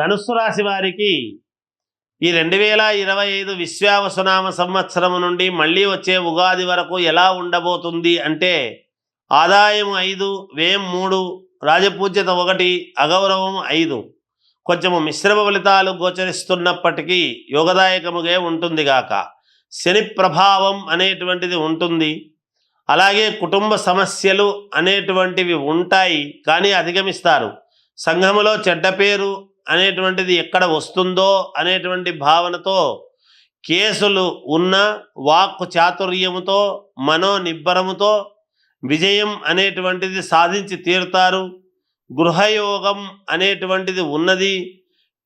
ధనుస్సు రాశి వారికి ఈ రెండు వేల ఇరవై ఐదు విశ్వావసునామ సంవత్సరం నుండి మళ్ళీ వచ్చే ఉగాది వరకు ఎలా ఉండబోతుంది అంటే ఆదాయం ఐదు వ్యయం మూడు రాజపూజ్యత ఒకటి అగౌరవం ఐదు. కొంచెము మిశ్రమ ఫలితాలు గోచరిస్తున్నప్పటికీ యోగదాయకముగా ఉంటుంది గాక. శని ప్రభావం అనేటువంటిది ఉంటుంది. అలాగే కుటుంబ సమస్యలు అనేటువంటివి ఉంటాయి కానీ అధిగమిస్తారు. సంఘములో చెడ్డ పేరు అనేటువంటిది ఎక్కడ వస్తుందో అనేటువంటి భావనతో కేసులు ఉన్న వాక్కు చాతుర్యముతో మనో నిబ్బరముతో విజయం అనేటువంటిది సాధించి తీరుతారు. గృహయోగం అనేటువంటిది ఉన్నది.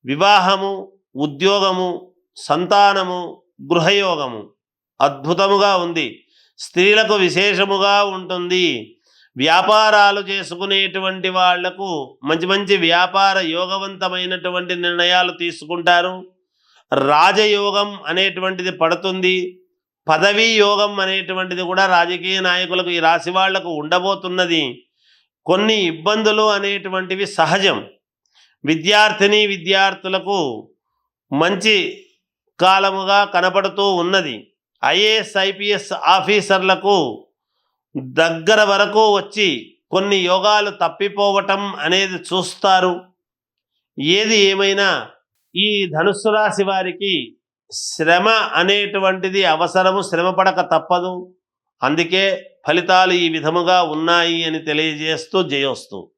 వివాహము ఉద్యోగము సంతానము గృహయోగము అద్భుతముగా ఉంది. స్త్రీలకు విశేషముగా ఉంటుంది. వ్యాపారాలు చేసుకునేటువంటి వాళ్ళకు మంచి మంచి వ్యాపార యోగవంతమైనటువంటి నిర్ణయాలు తీసుకుంటారు. రాజయోగం అనేటువంటిది పడుతుంది. పదవీ యోగం అనేటువంటిది కూడా రాజకీయ నాయకులకు ఈ రాశి వాళ్ళకు ఉండబోతున్నది. కొన్ని ఇబ్బందులు అనేటువంటివి సహజం. విద్యార్థిని విద్యార్థులకు మంచి కాలముగా కనపడుతూ ఉన్నది. ఐఏఎస్ ఐపీఎస్ ఆఫీసర్లకు దగ్గర వరకు వచ్చి కొన్ని యోగాలు తప్పిపోవటం అనేది చూస్తారు. ఏది ఏమైనా ఈ ధనుస్సు రాశి వారికి శ్రమ అనేటువంటిది అవసరము శ్రమ పడక తప్పదు. అందుకే ఫలితాలు ఈ విధముగా ఉన్నాయి అని తెలియజేస్తూ జయోస్తూ.